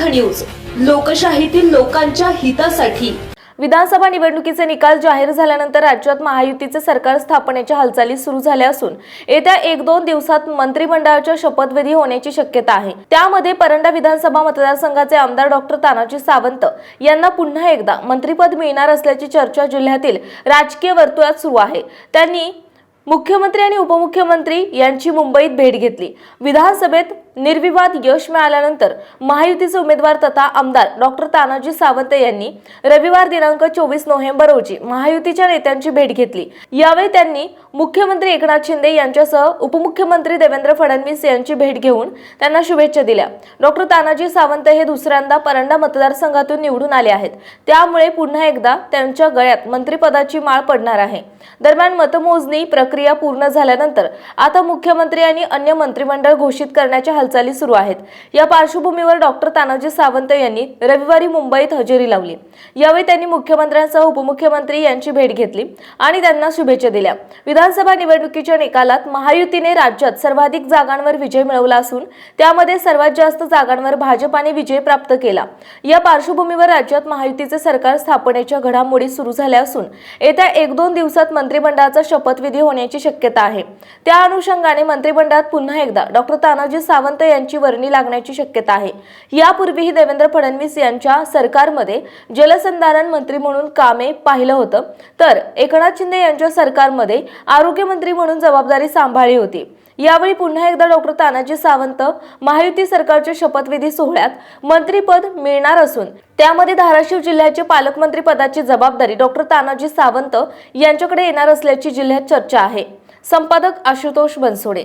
News. लोकशाहीतील लोकांच्या हितासाठी. विधानसभा निवडणुकीचे निकाल जाहीर झाल्यानंतर राज्यात महायुतीचे सरकार स्थापनेच्या हालचाली सुरू झाल्या असून येत्या एक दोन दिवसात मंत्रिमंडळाच्या शपथविधी होण्याची शक्यता आहे. त्यामध्ये परंडा विधानसभा मतदारसंघाचे आमदार डॉक्टर तानाजी सावंत यांना पुन्हा एकदा मंत्रिपद मिळणार असल्याची चर्चा जिल्ह्यातील राजकीय वर्तुळात सुरू आहे. त्यांनी मुख्यमंत्री आणि उपमुख्यमंत्री यांची मुंबईत भेट घेतली. विधानसभेत निर्विवाद यश मिळाल्यानंतर महायुतीचे उमेदवार तथा आमदार डॉक्टर तानाजी सावंत यांनी रविवार दिनांक चोवीस नोव्हेंबर रोजी महायुतीच्या नेत्यांची भेट घेतली. यावेळी त्यांनी मुख्यमंत्री एकनाथ शिंदे यांच्यासह उपमुख्यमंत्री देवेंद्र फडणवीस यांची भेट घेऊन त्यांना शुभेच्छा दिल्या. डॉक्टर तानाजी सावंत हे दुसऱ्यांदा परंडा मतदारसंघातून निवडून आले आहेत. त्यामुळे पुन्हा एकदा त्यांच्या गळ्यात मंत्रिपदाची माळ पडणार आहे. दरम्यान मतमोजणी प्रक्रिया पूर्ण झाल्यानंतर आता मुख्यमंत्री आणि अन्य मंत्रिमंडळ घोषित करण्याच्या हालचाली सुरू आहेत. या पार्श्वभूमीवर डॉक्टर तानाजी सावंत यांनी रविवारी मुंबईत हजेरी लावली. यावेळी त्यांनी मुख्यमंत्र्यांसह उपमुख्यमंत्री यांची भेट घेतली आणि त्यांना शुभेच्छा दिल्या. विधानसभा निवडणुकीच्या निकालात महायुतीने राज्यात सर्वाधिक जागांवर विजय मिळवला असून त्यामध्ये सर्वात जास्त जागांवर भाजपाने विजय प्राप्त केला. या पार्श्वभूमीवर राज्यात महायुतीचे सरकार स्थापनेच्या घडामोडी सुरू झाल्या असून येत्या एक दोन दिवसात मंत्रिमंडळाचा शपथविधी होण्याची शक्यता आहे. त्या अनुषंगाने मंत्रिमंडळात पुन्हा एकदा डॉक्टर तानाजी सावंत सावंत यांची वर्णी लागण्याची शक्यता आहे. यापूर्वीही देवेंद्र फडणवीस यांच्या सरकारमध्ये जलसंधारण मंत्री म्हणून कामे पाहिलं होतं. तर एकनाथ शिंदे यांच्या सरकारमध्ये आरोग्यमंत्री म्हणून जबाबदारी सांभाळली होती. यावेळी पुन्हा एकदा डॉक्टर तानाजी सावंत महायुती सरकारच्या शपथविधी सोहळ्यात मंत्रीपद मिळणार असून त्यामध्ये धाराशिव जिल्ह्याचे पालकमंत्री पदाची जबाबदारी डॉक्टर तानाजी सावंत यांच्याकडे येणार असल्याची जिल्ह्यात चर्चा आहे. संपादक आशुतोष बनसोडे